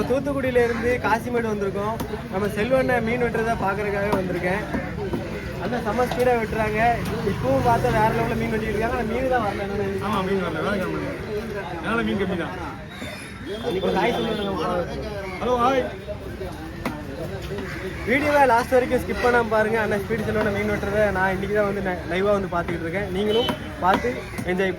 நம்ம தூத்துக்குடியில இருந்து காசிமேடு வந்திருக்கோம். நம்ம செல்வண்ண மீன் வெட்டுறதை பார்க்கறதுக்காக வந்திருக்கேன். அந்த செம்ம ஸ்பீடாக வெட்டுறாங்க. இப்பவும் பார்த்தா வேற லெவலில் மீன் வெட்டிட்டு இருக்காங்க. ஆனால் மீன் தான் வரல. ஆமாம் மீன் வரல. வேலை மீன் கம்மி தான். ஹலோ ஹாய் வீடியோவை லாஸ்ட் வரைக்கும் ஸ்கிப் பண்ணாம பாருங்க. அண்ணன் ஸ்பீடு செல்வன மீன் வெட்டுறதை நான் இன்னைக்கு தான் வந்து லைவாக வந்து பார்த்துக்கிட்டு இருக்கேன். நீங்களும் பார்த்து என்ஜாய்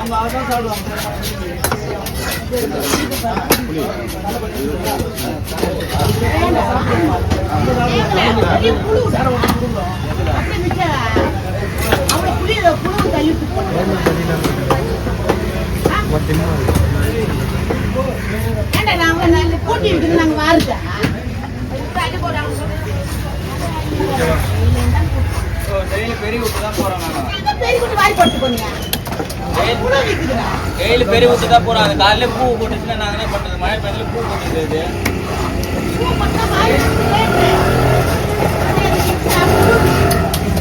பண்ணுங்க வெளியே வர கூட்டி இருக்குது நாங்க வாருதா பெரிய கூட்டி வாரி போட்டு போனீங்க? வெயில் பெரிய ஊற்றுதான் போகிறோம் அது காலையில் பூ போட்டுச்சுன்னா நாங்க என்ன பண்றது? மழை பெய்யல பூ போட்டுருக்குது பூ மட்டும் வாரி போட்டு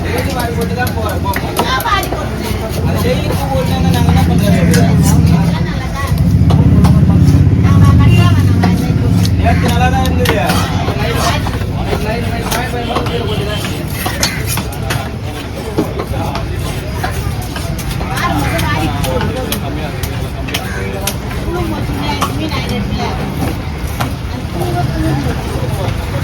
டெய்லி வாரி போட்டு தான் போறோம் போகும் நான் வாரி போட்டேன் அது டெய்லி பூ போட்டுனா நாங்க என்ன பண்றது அதெல்லாம் நல்லதா நான் கட்டாம நான் நேற்று நல்லா தான் இருந்தது நைட் நைட் நைட் மழை பெய்யும் போது போட்டுதான் வாரி மட்டும் வாரி போட்டு புழு மட்டும் மீன் ஆயிடுச்சுல அந்த புழு புழு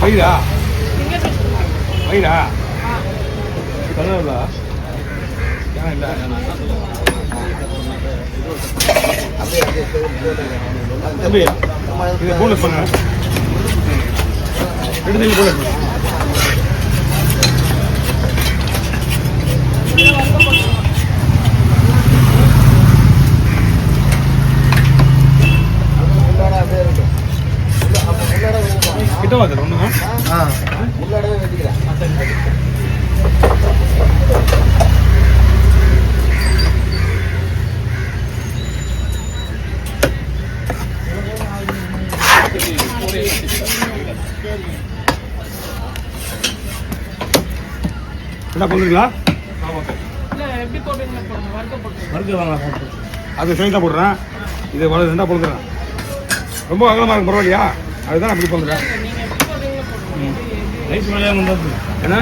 வயிறா வயிறா சொல்லல தம்பி இது போனஸ் பண்ண ரெண்டு பண்ணு கிட்ட வாங்க ஒன்றும் என்ன வாங்க அது சேர்ந்தா போடுறேன். இது வள ரெண்டா போடுறேன் ரொம்ப அகலமாக இருக்கும் பரவாயில்லையா? அதுதான் அப்படி வந்தது என்ன?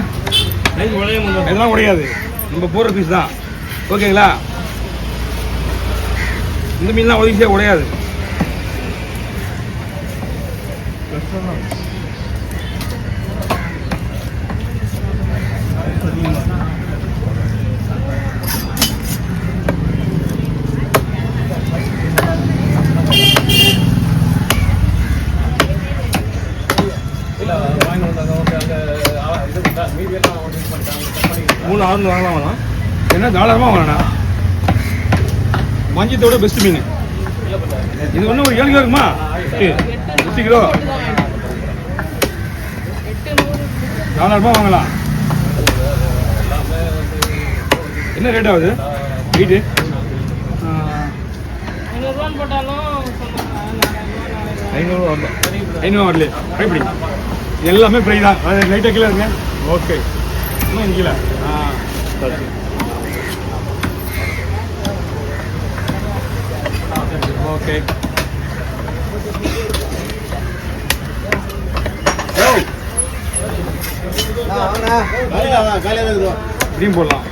எல்லாம் உடையாது. நம்ம போடுற பீஸ் தான். ஓகேங்களா இந்த மீன்லாம் உதவிச்சியாக உடையாது. மூணு ஆறு வாங்கலாம் வேணாம் என்ன தாராளமாக வாங்கண்ணா மஞ்சத்தோட பெஸ்ட் மீன் இது ஒன்றும் ஒரு ஏழு கிலோ இருக்குமா எட்டு கிலோ தாராளமாக வாங்கலாம் என்ன ரேட் ஆகுது வெயிட்டு ஐநூறுவா வரல ஐநூறு வரல எப்படி எல்லாமே ஃப்ரை தான் லைட்டாக கீழே இருக்கேன் ஓகே. இன்னும் கீழே. ஆ. சரி ஓகே இதையும் போடலாம்.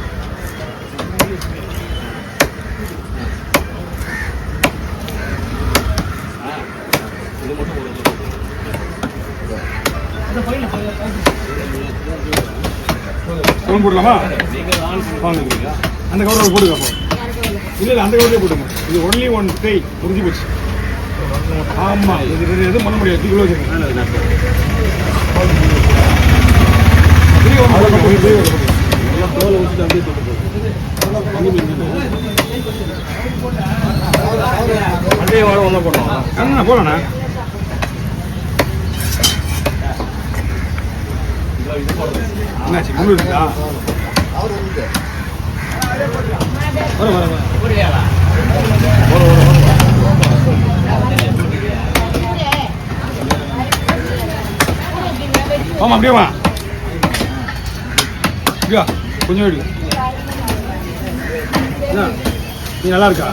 குழம்பு போடலாமா? வாங்க. அந்த கவர் போடுங்க அப்போ. இல்லை இல்லை அந்த கவர்லேயே போட்டுங்க இது ஒன்லி ஒன் டை முடிஞ்சு போச்சு. ஆமாம் இது இது எதுவும் பண்ண முடியாது. கிலோ அப்படியே வாழ ஒன்றா போடலாம். அண்ணா என்னாச்சு? முள்ளு இருக்குதா வர வர வர. அப்படியே வா. கொஞ்சம் எடு என்ன? நீ நல்லா இருக்கா?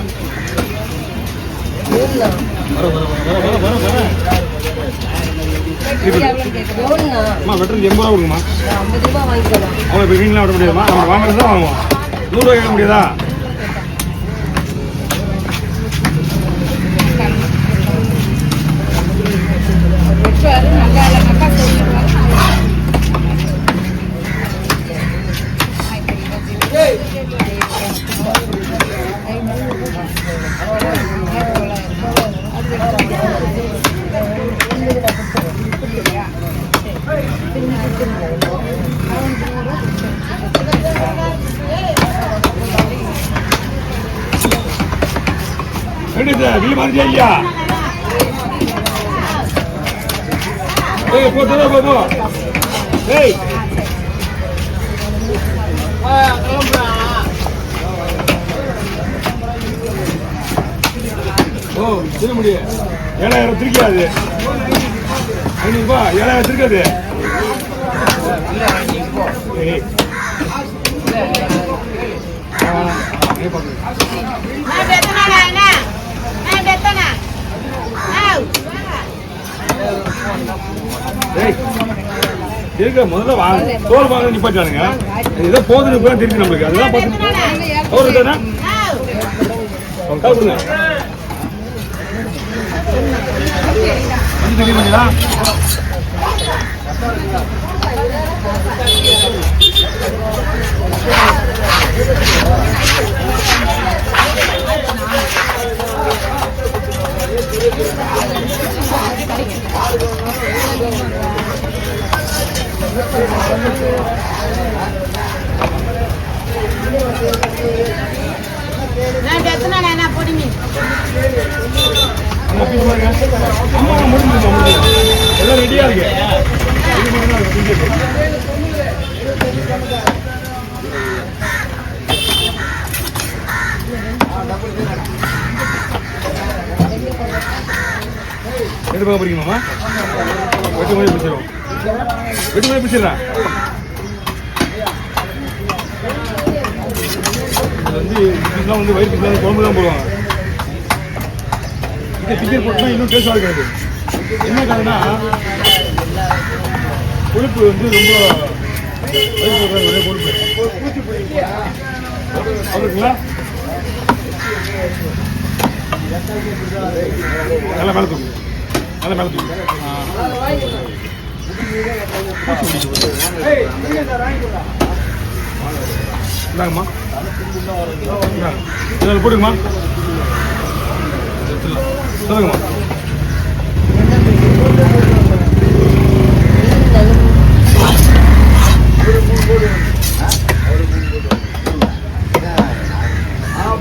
வர வர வர வர வர வர. அம்மா வெட்டருக்கு எண்பது ரூபா கொடுங்கம்மா. ஐம்பது ரூபாய் வாங்கிக்கலாம் அவங்க இப்போ வீணெலாம் விட முடியாதுமா நம்ம வாங்குறது தான் வாங்குவோம் நூறுரூவா கேட்க முடியாதா? எப்படி சார் வீடு மாதிரி ஏய் போ போ ஓ சொல்ல முடியும் ஏழாயிரம் திருக்காது ஐநூறுபா ஏழாயிரம் திருக்காது. இருக்க முதல்ல வாங்க தோல் வாங்க நிப்பாட்டானுங்க இதை போதுன்னு போய் திருப்பி நம்மளுக்கு அதெல்லாம் பார்த்து அவர் இருக்கானா கொடுங்க வந்து தெரியுங்களா நான் பெத்தனா என்ன பொடிங்க அம்மா பீஸ் பாருங்க அம்மா முடிஞ்சுமா முடிஞ்சு எல்லாம் ரெடியா இருக்கு இது மட்டும் தான் இருக்கு, பிஞ்சு. எட்டு பார்க்க போறீங்கம்மா வெட்டு மொழி பிடிச்சிடும் வெட்டு மொழி பிடிச்சிடுறேன் வந்து வயிற்று வந்து குழம்பு தான் போடுவாங்க. இந்த டிக்கெட் போட்டுனா இன்னும் டேஸ்டாக இருக்காது என்ன காரணம் கொழுப்பு வந்து ரொம்ப கொழுப்பு. அவருக்குங்களா நல்ல மேலே தூக்கு நல்ல மேலே தூக்கு இந்தாங்கம்மா. இந்தாங்க. இதில் போடுங்கம்மா சொல்லுங்கம்மா.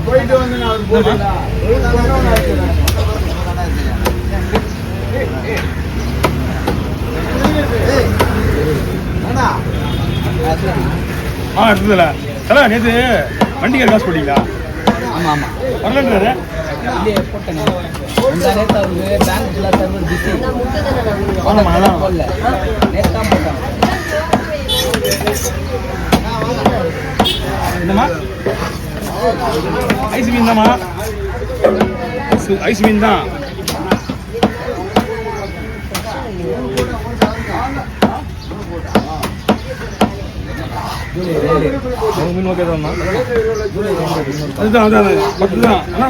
போயிட்டு வந்து நான் ஆ எடுத்ததில்ல தலை நேற்று வண்டிக்கு காசு போட்டீங்களா? ஆமா ஆமா. வரலன்றாரு. தான் என்னம்மா ஐஸ் மீன் தாம்மா ஐஸ்- மீன் தான் மீன் ஓகே தான்மா அதுதான் அதான். பத்து தான் அண்ணா.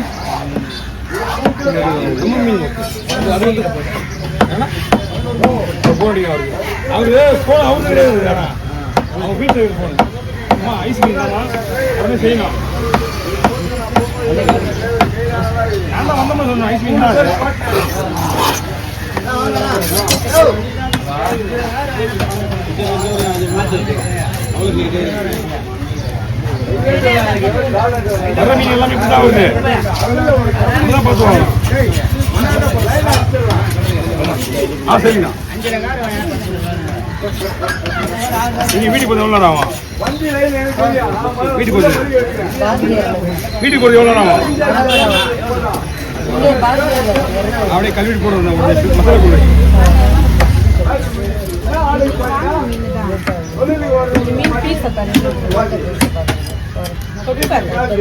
அவரு போன் அவரு கிடையாது அண்ணா அவன் வீட்டுக்கு அம்மா ஐஸ் கிரீம் உடனே செய்யணும் நான் தான் வந்தோம்னு ஐஸ் கிரீம் வர மீன் எல்லாமே இப்படி தான் வருது இப்படிதான் பார்த்துவாங்க ஆ சரிங்கண்ணா நீங்க வீட்டுக்கு போது எவ்வளோ ஆகும் வீட்டுக்கு போது வீட்டுக்கு போது எவ்வளோ ஆகும் அப்படியே கல்வெட்டு போடுறது மசாலா போடு மீன் பீஸ் பாரு தொட்டு பாரு அவங்க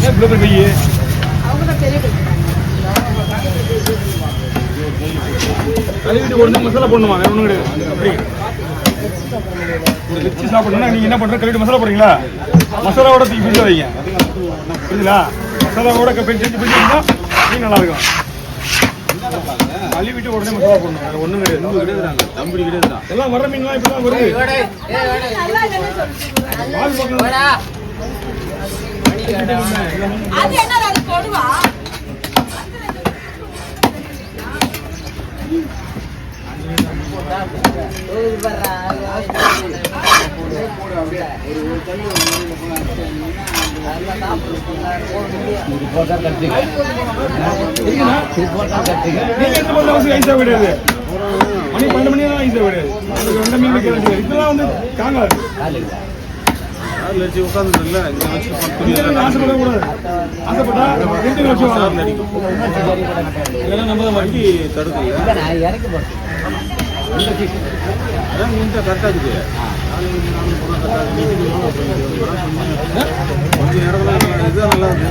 ஏன் இவ்வளோ அவங்க தான் பெரிய கழுவிட்டு ஒரு மசாலா போடணுமா? வேற ஒன்றும் கிடையாது. அப்படி ஒரு வச்சு சாப்பிடணும்னா நீங்க என்ன பண்ற கழுவிட்டு மசாலா போடுறீங்களா? மசாலாவோட தூக்கி பிடிச்ச வைங்க. புரியுதுங்களா மசாலாவோட பெஞ்சு செஞ்சு பிடிச்சிருந்தா மீன் நல்லா இருக்கும் கழுவிட்டு உடனே மசாலா போடணும். வேற ஒன்றும் கிடையாது. தம்பி கிடையாது எல்லாம் வர மீன்லாம் இப்படி தான் வருது. அது என்ன அது கொடுவா நீங்க எந்த பொருள் அவசியம் ஐஸா கிடையாது மணி பன்னெண்டு மணி தான் கிடையாது ரெண்டு இதெல்லாம் வந்து இந்த ஆசைப்படக்கூடாது ஆசைப்பட்டா ரெண்டு லட்சம் வாங்கலாம். இதெல்லாம் நம்ம தான் வண்டி தடுக்கல அதான் நீங்க கரெக்டாக இருக்குது கொஞ்சம் நேரத்தில் இதுதான் நல்லா இருக்கு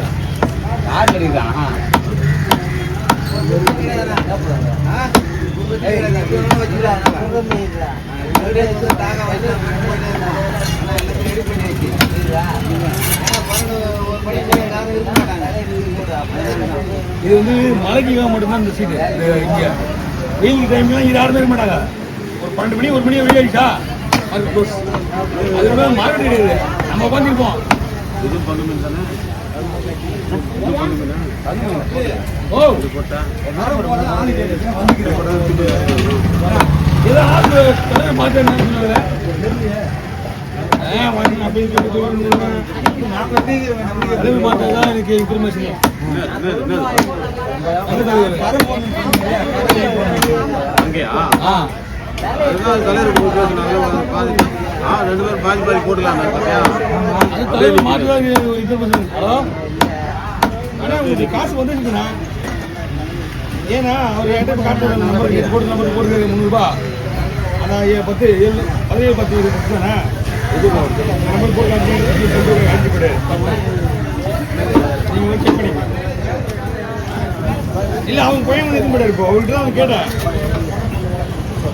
இது வந்து மலைக்கு மட்டும்தான் இந்த சீட்டு இங்கே. வெயில் டைம்லாம் இது யாருமே இருக்க மாட்டாங்க. ஒரு பன்னெண்டு மணி ஒரு மணி வெயில் அடிச்சா அது க்ளோஸ் அது கூட மார்க்கெட் கிடையாது நம்ம உட்காந்துருப்போம் இது பண்ணு மீன் தானே? ஓ! போட்டா? ஏதோ ஆளு வாங்க அப்படின்னு தான் எனக்கு இன்ஃபர்மேஷன் ஆ தலைவர் ஆ. மாற்றி காசு வந்துருக்குண்ணா ஏன்னா அவர் என்கிட்ட இப்போ காட்டு நம்பருக்கு போட்டு நம்பருக்கு போட்டுருக்காரு முந்நூறுபா அதான் பத்து ஏழு பதினேழு பத்து பத்து தானே இது நம்பர் போட்டு அஞ்சு கிடையாது நீங்கள் செக் பண்ணிக்கோங்க இல்லை அவங்க பையன் வந்து இருக்க இப்போ. அவர்கிட்ட தான் அவன் கேட்டேன்.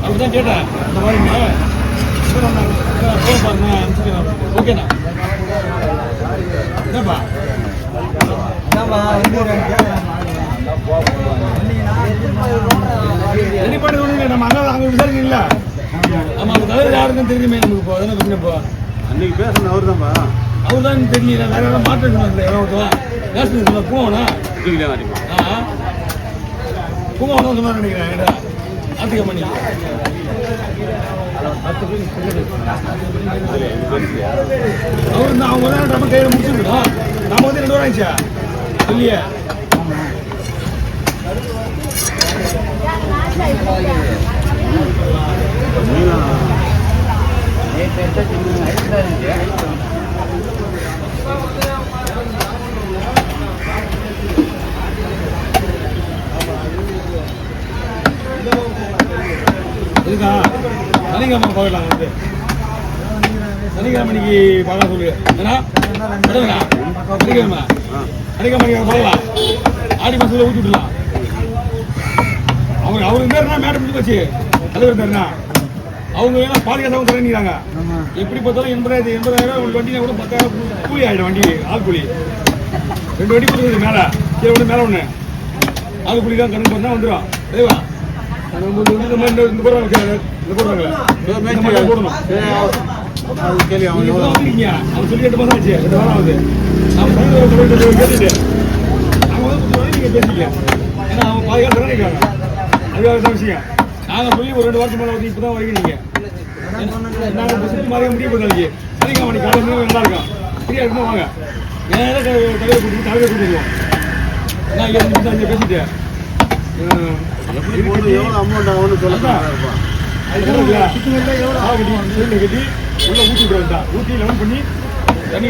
அவர் தான் கேட்டேன். இந்த மாதிரிங்க ஃபோன் பாருங்க ஓகேண்ணா என்னப்பா வெளிப்பாடு ஒன்றும் இல்லை நம்ம அங்கே அங்கே விசாரிக்கல ஆமா அந்த தலைவர் யாருக்குன்னு தெரியுமே நமக்கு இப்போ. அதெல்லாம் பிரச்சனை இப்போ அன்னைக்கு பேசுன அவர் தான்ப்பா அவர் தான் தெரியல வேற சொன்னாங்க யாராவது ஒருத்தவன் பேசுனது சொன்ன பூவனா? இதுக்கிட்டே காட்டிப்பா ஆ? தான் சொன்னார் நினைக்கிறேன் என்கிட்ட. ஆத்துக்க மணி. அவர் தான் அவங்க தான் நம்ம கையில் முடிச்சுருக்கோம் நம்ம வந்து ரெண்டு வாரம் இல்லையா. இருக்கா சனிக்கிழமை பார்க்கலாம் வந்து. சனிக்கிழமை இன்னைக்கு பார்க்க சொல்லு. ஏன்னா சனிக்கிழமை. சனிக்கிழமை ஆடி மாதத்தில் ஊற்றி விடலாம் அவர் அவர் இருந்தாருன்னா மேடம் முடிஞ்சு வச்சு? தலைவர் இருந்தாருன்னா அவங்க வேணா பாதுகாசாவும் தரணிக்கிறாங்க எப்படி பார்த்தாலும் எண்பதாயிரம் எண்பதாயிரம் ஒரு வண்டினா கூட பத்தாயிரம் கூலி ஆகிடும் வண்டி ஆள் கூலி ரெண்டு வண்டி கொடுக்குறது மேலே கீழே ஒன்று மேலே ஒன்று ஆள் கூலி தான் கணக்கு பண்ணால் வந்துடும் வண்டி இந்த மாதிரி இந்த- போடுறாங்க போடணும் அது கேள்வி இப்பதான் வந்திருக்கீங்க. அவர் சொல்லி எட்டு மாசம் ஆச்சு. ரெண்டு வாரம் ஆகுது. நாம தலைவர் ஒரு சொல்லிட்டு போய் கேட்டுட்டு, அவங்க வந்து கொஞ்சம் வரைக்கும் நீங்க பேசிக்கங்க. ஏன்னா அவங்க பாதுகாப்பு தானே இருக்காங்க. அதுக்காக தான் விஷயம். நாங்க சொல்லி ஒரு ரெண்டு வாரத்துக்கு மேல வந்து இப்பதான் வரைக்கும் நீங்க. நாங்க இப்ப சுத்தி முடிய போகுது நாளைக்கு. சனிக்கிழமை அன்னைக்கு காலையில நல்லா இருக்கும். ஃப்ரீயா இருக்கும்போது வாங்க. நேரா த- தலைவர் கூட்டிட்டு தலைவர் கூட்டிடுவோம். நான் இங்க அங்க பேசிட்டு, எப்படி போகுது எவ்வளோ அமௌண்ட் ஆகும்னு சொல்ல அதான். அதுக்கப்புறம் இல்ல, ஆள் கட்டி, உள்ள ஊத்தி விட்டுறதா ஊத்தி லெவன் பண்ணி தண்ணி